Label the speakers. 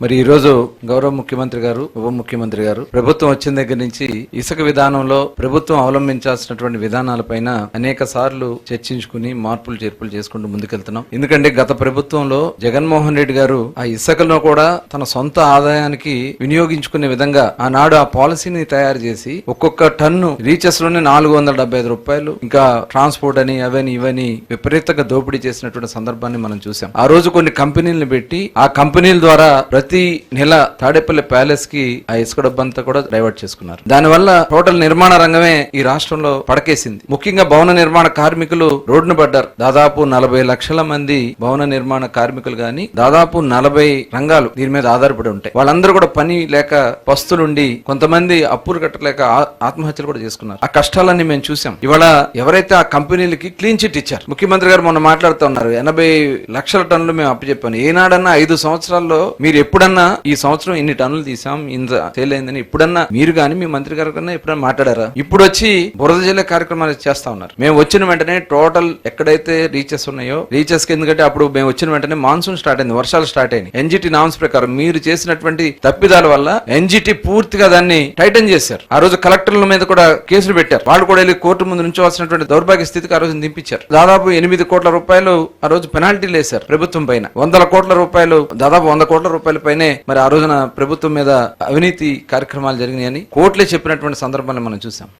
Speaker 1: మరి ఈ రోజు గౌరవ ముఖ్యమంత్రి గారు ఉప ముఖ్యమంత్రి గారు ప్రభుత్వం వచ్చిన దగ్గర నుంచి ఇసుక విధానంలో ప్రభుత్వం అవలంబించాల్సినటువంటి విధానాలపైన అనేక సార్లు చర్చించుకుని మార్పులు చేర్పులు చేసుకుంటూ ముందుకెళ్తున్నాం. ఎందుకంటే గత ప్రభుత్వంలో జగన్మోహన్ రెడ్డి గారు ఆ ఇసుకను కూడా తన సొంత ఆదాయానికి వినియోగించుకునే విధంగా ఆనాడు ఆ పాలసీని తయారు చేసి ఒక్కొక్క టన్ను రీచెస్లోనే నాలుగు వందల డెబ్బై ఐదు రూపాయలు ఇంకా ట్రాన్స్పోర్ట్ అని అవని ఇవని విపరీతంగా దోపిడీ చేసినటువంటి సందర్భాన్ని మనం చూసాం ఆ రోజు కొన్ని కంపెనీలను పెట్టి ఆ కంపెనీల ద్వారా ప్రతి నెల తాడేపల్లి ప్యాలెస్కి ఆ ఇసుక డబ్బంతా కూడా డైవర్ట్ చేసుకున్నారు. దానివల్ల టోటల్ నిర్మాణ రంగమే ఈ రాష్ట్రంలో పడకేసింది. ముఖ్యంగా భవన నిర్మాణ కార్మికులు రోడ్డున పడ్డారు. దాదాపు నలభై లక్షల మంది భవన నిర్మాణ కార్మికులు గాని దాదాపు నలభై రంగాలు దీని మీద ఆధారపడి ఉంటాయి. వాళ్ళందరూ కూడా పని లేక పస్తులుండి కొంతమంది అప్పులు కట్టలేక ఆత్మహత్యలు కూడా చేసుకున్నారు. ఆ కష్టాలన్నీ మేము చూసాం. ఇవాళ ఎవరైతే ఆ కంపెనీలకి క్లీన్ చిట్ ఇచ్చారు ముఖ్యమంత్రి గారు మొన్న మాట్లాడుతూ ఉన్నారు ఎనభై లక్షల టన్నులు మేము అప్పచెప్పాను ఏనాడన్నా ఐదు సంవత్సరాల్లో మీరు ఎప్పుడన్నా ఈ సంవత్సరం ఇన్ని టన్నులు తీసాం ఇంత సేల్ అయిందని ఎప్పుడన్నా మీరు కానీ మీ మంత్రి గారు కన్నా ఎప్పుడన్నా మాట్లాడారా? ఇప్పుడు వచ్చి బురద జల్లే కార్యక్రమాలు చేస్తా ఉన్నారు. మేము వచ్చిన వెంటనే టోటల్ ఎక్కడైతే రీచెస్ ఉన్నాయో రీచెస్కి ఎందుకంటే అప్పుడు మేము వచ్చిన వెంటనే మాన్సూన్ స్టార్ట్ అయింది వర్షాలు స్టార్ట్ అయింది ఎన్జిటి నామ్స్ ప్రకారం మీరు చేసినటువంటి తప్పిదాల వల్ల ఎన్జిటి పూర్తిగా దాన్ని టైటన్ చేశారు. ఆ రోజు కలెక్టర్ల మీద కూడా కేసులు పెట్టారు. వాళ్ళు కూడా వెళ్ళి కోర్టు ముందు నుంచోవాల్సినటువంటి దౌర్భాగ్య స్థితికి ఆ రోజు దింపించారు. దాదాపు ఎనిమిది కోట్ల రూపాయలు ఆ రోజు పెనాల్టీలు వేశారు ప్రభుత్వం పైన. వందల కోట్ల రూపాయలు దాదాపు వంద కోట్ల రూపాయలు పైనే మరి ఆ రోజున ప్రభుత్వం మీద అవినీతి కార్యక్రమాలు జరిగినాయని కోర్టులే చెప్పినటువంటి సందర్భాన్ని మనం చూసాం